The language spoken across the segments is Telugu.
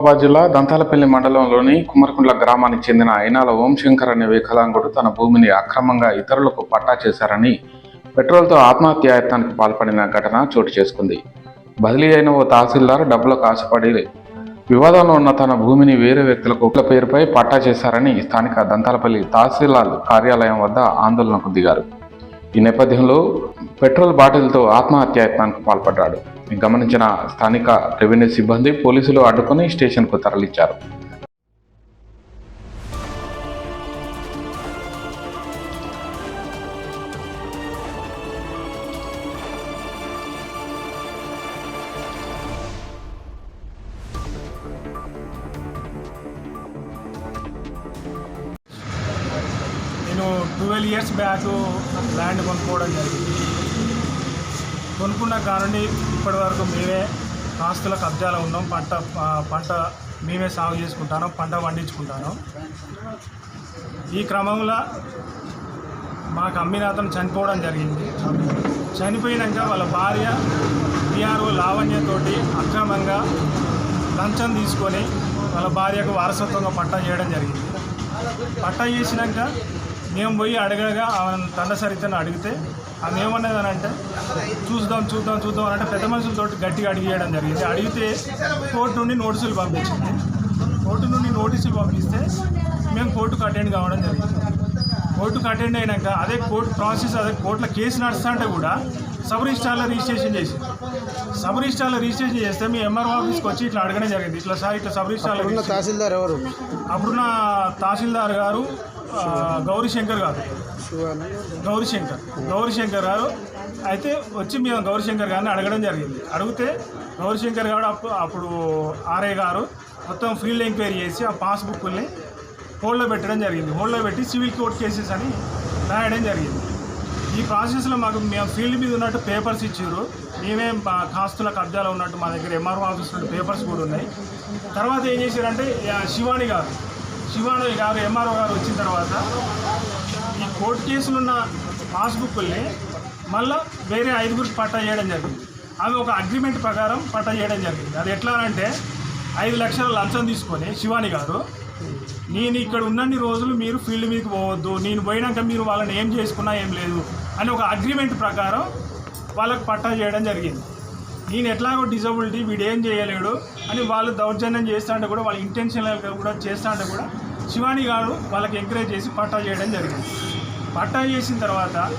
హైదరాబాద్ జిల్లా దంతాలపల్లి మండలంలోని కుమరకుంట్ల గ్రామానికి చెందిన ఐనాల ఓంశంకర్ అనే వికలాంగుడు తన భూమిని అక్రమంగా ఇతరులకు పట్టా చేశారని పెట్రోల్తో ఆత్మహత్యాయత్నానికి పాల్పడిన ఘటన చోటు చేసుకుంది. బదిలీ అయిన ఓ తహసీల్దార్ డబ్బులకు ఆశపడి వివాదంలో ఉన్న తన భూమిని వేరే వ్యక్తులకు ఒకళ్ళ పేరుపై పట్టా చేశారని స్థానిక దంతాలపల్లి తహసీల్దార్ కార్యాలయం వద్ద ఆందోళనకు దిగారు. ఈ నేపథ్యంలో పెట్రోల్ బాటిల్తో ఆత్మహత్యాయత్నానికి పాల్పడ్డాడు. గమనించిన స్థానిక రెవెన్యూ సిబ్బంది పోలీసులు అడ్డుకుని స్టేషన్కు తరలించారు. నేను ట్వెల్వ్ ఇయర్స్ బ్యాక్ ల్యాండ్ కొనుక్కోవడం జరిగింది. కొనుక్కున్న కానుండి ఇప్పటి వరకు మేమే ఆస్తుల కబ్జాలో ఉన్నాం. పంట పంట మేమే సాగు చేసుకుంటాను పంట పండించుకుంటాను. ఈ క్రమంలో మాకు అమ్మిన అతను చనిపోవడం జరిగింది. చనిపోయినాక వాళ్ళ భార్య బీఆర్ఓ లావణ్యతోటి అక్రమంగా లంచం తీసుకొని వాళ్ళ భార్యకు వారసత్వంగా పట్టా చేయడం జరిగింది. పట్టా చేసినాక మేము పోయి అడగగా ఆమె తండ సరితను అడిగితే ఆమె ఏమన్నదని అంటే చూద్దాం చూద్దాం చూద్దాం అని అంటే పెద్ద మనుషులతో గట్టిగా అడిగేయడం జరిగింది. అడిగితే కోర్టు నుండి నోటీసులు పంపించింది. కోర్టు నుండి నోటీసులు పంపిస్తే మేము కోర్టుకు అటెండ్ కావడం జరిగింది. కోర్టుకు అటెండ్ అయినాక అదే కోర్టు ప్రాసెస్ అదే కోర్టులో కేసు నడుస్తుంటే కూడా సబ్ రిజిస్టార్లో రిజిస్ట్రేషన్ చేసి సబ్ రిజిస్టార్లో రిజిస్ట్రేషన్ చేస్తే మీ ఎంఆర్ఓ ఆఫీస్కి వచ్చి ఇట్లా అడగడం జరిగింది. ఇట్లా సార్ ఇట్లా సబ్ రిజిస్టార్లో తహసీల్దార్ ఎవరు? అప్పుడున్న తహసీల్దార్ గారు గౌరీశంకర్ గారు. గౌరీశంకర్. గౌరీశంకర్ గారు అయితే వచ్చి మేము గౌరీశంకర్ గారిని అడగడం జరిగింది. అడిగితే గౌరీశంకర్ గారు అప్పుడు అప్పుడు ఆర్ఏ గారు మొత్తం ఫీల్డ్ ఎంక్వైరీ చేసి ఆ పాస్బుక్ని హోల్డ్లో పెట్టడం జరిగింది. హోల్డ్లో పెట్టి సివిల్ కోర్ట్ కేసెస్ అని రాయడం జరిగింది. ఈ ప్రాసెస్లో మాకు మేము ఫీల్డ్ మీద ఉన్నట్టు పేపర్స్ ఇచ్చారు మేమేం మా కాస్తుల కబ్జాలో ఉన్నట్టు మా దగ్గర ఎంఆర్ఓ ఆఫీస్ నుండి పేపర్స్ కూడా ఉన్నాయి. తర్వాత ఏం చేశారంటే శివాణి శివాని గారు శివాని గారు ఎంఆర్ఓ గారు వచ్చిన తర్వాత ఈ కోర్టు కేసులు ఉన్న పాస్బుక్ల్ని మళ్ళీ వేరే ఐదుగురికి పట్టా చేయడం జరిగింది. అవి ఒక అగ్రిమెంట్ ప్రకారం పట్టా చేయడం జరిగింది. అది ఎట్లా అంటే ఐదు లక్షల లంచం తీసుకొని శివాని గారు నేను ఇక్కడ ఉన్నన్ని రోజులు మీరు ఫీల్డ్ మీదకి పోవద్దు. నేను పోయినాక మీరు వాళ్ళని ఏం చేసుకున్నా ఏం లేదు అని ఒక అగ్రిమెంట్ ప్రకారం వాళ్ళకు పట్టా చేయడం జరిగింది. నేను ఎట్లాగో డిజబిలిటీ వీడు ఏం చేయలేడు అని వాళ్ళు దౌర్జన్యం చేస్తా అంటే కూడా వాళ్ళ ఇంటెన్షనల్గా కూడా చేస్తా అంటే కూడా శివాని గారు వాళ్ళకి ఎంకరేజ్ చేసి పట్టా చేయడం జరిగింది. పట్టా చేసిన తర్వాత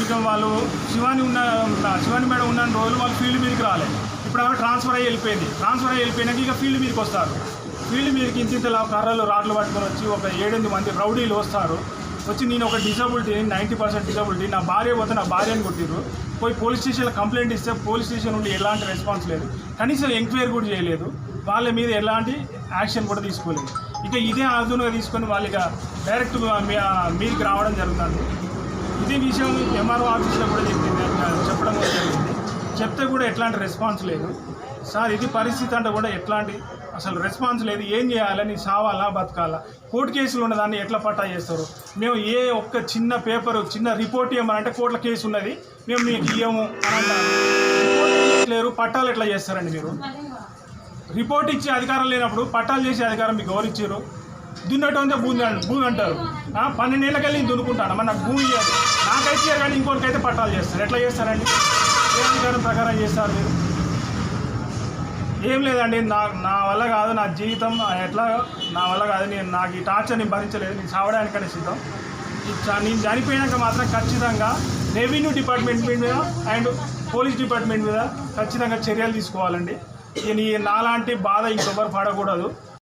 ఇంకా వాళ్ళు శివాని ఉన్న ఉన్న- శివాని మేడం ఉన్న రోజులు వాళ్ళు ఫీల్డ్ మీదకి రాలేదు. ఇప్పుడు ఆమె ట్రాన్స్ఫర్ అయ్యి వెళ్ళిపోయింది. ట్రాన్స్ఫర్ అయ్యి వెళ్ళిపోయినాక ఇక ఫీల్డ్ మీదకి వస్తారు. ఫీల్డ్ మీదకి ఇంతింతలా కర్రలు రాడ్లు పట్టుకొని వచ్చి ఒక ఏడెనిమిది మంది రౌడీలు వస్తారు. వచ్చి నేను ఒక డిజబిలిటీ నైంటీ పర్సెంట్ డిజబిలిటీ నా భార్య పోతే నా భార్యను కొట్టిరు పోయి పోలీస్ స్టేషన్లో కంప్లైంట్ ఇస్తే పోలీస్ స్టేషన్ నుండి ఎలాంటి రెస్పాన్స్ లేదు. కనీసం ఎంక్వైరీ కూడా చేయలేదు. వాళ్ళ మీద ఎలాంటి యాక్షన్ కూడా తీసుకోలేదు. ఇక ఇదే ఆధునంగా తీసుకొని వాళ్ళు ఇక డైరెక్ట్ మీదకి రావడం జరుగుతుంది. ఇదే విషయం ఎంఆర్ఓ ఆఫీస్లో కూడా చెప్పింది. చెప్పడం జరిగింది. చెప్తే కూడా ఎట్లాంటి రెస్పాన్స్ లేదు. సార్ ఇది పరిస్థితి అంటే కూడా ఎట్లాంటి? అసలు రెస్పాన్స్ లేదు. ఏం చేయాలని సావాలా బతకాలా? కోర్టు కేసులు ఉన్నదాన్ని ఎట్లా పట్టా చేస్తారు? మేము ఏ ఒక్క చిన్న పేపర్ చిన్న రిపోర్ట్ ఇవ్వమంటే కోర్టుల కేసు ఉన్నది. మేము మీకు ఇవ్వము అని లేరు. పట్టాలు ఎట్లా చేస్తారండి మీరు? రిపోర్ట్ ఇచ్చే అధికారం లేనప్పుడు పట్టాలు చేసే అధికారం మీకు ఎవరిచ్చారు ఇచ్చారు? భూమి భూమి అంటారు. ఆ, పన్నెండేళ్ళకెళ్ళి దున్నుకుంటాను. మన నాకు భూమి నాకైతే కానీ ఇంకోటికైతే పట్టాలు చేస్తారు. ఎట్లా చేస్తారండి? ఏ అధికారం ప్రకారం చేస్తారు మీరు? ఏం లేదండి నా నా వల్ల కాదు నా జీవితం ఎట్లా నా వల్ల కాదు నేను నాకు ఈ టార్చర్ నేను భరించలేదు నేను చావడానికనే సిద్ధం. నేను చనిపోయాక మాత్రం ఖచ్చితంగా రెవెన్యూ డిపార్ట్మెంట్ మీద అండ్ పోలీస్ డిపార్ట్మెంట్ మీద ఖచ్చితంగా చర్యలు తీసుకోవాలండి. నేను నాలాంటి బాధ ఇంకొకరు పడకూడదు.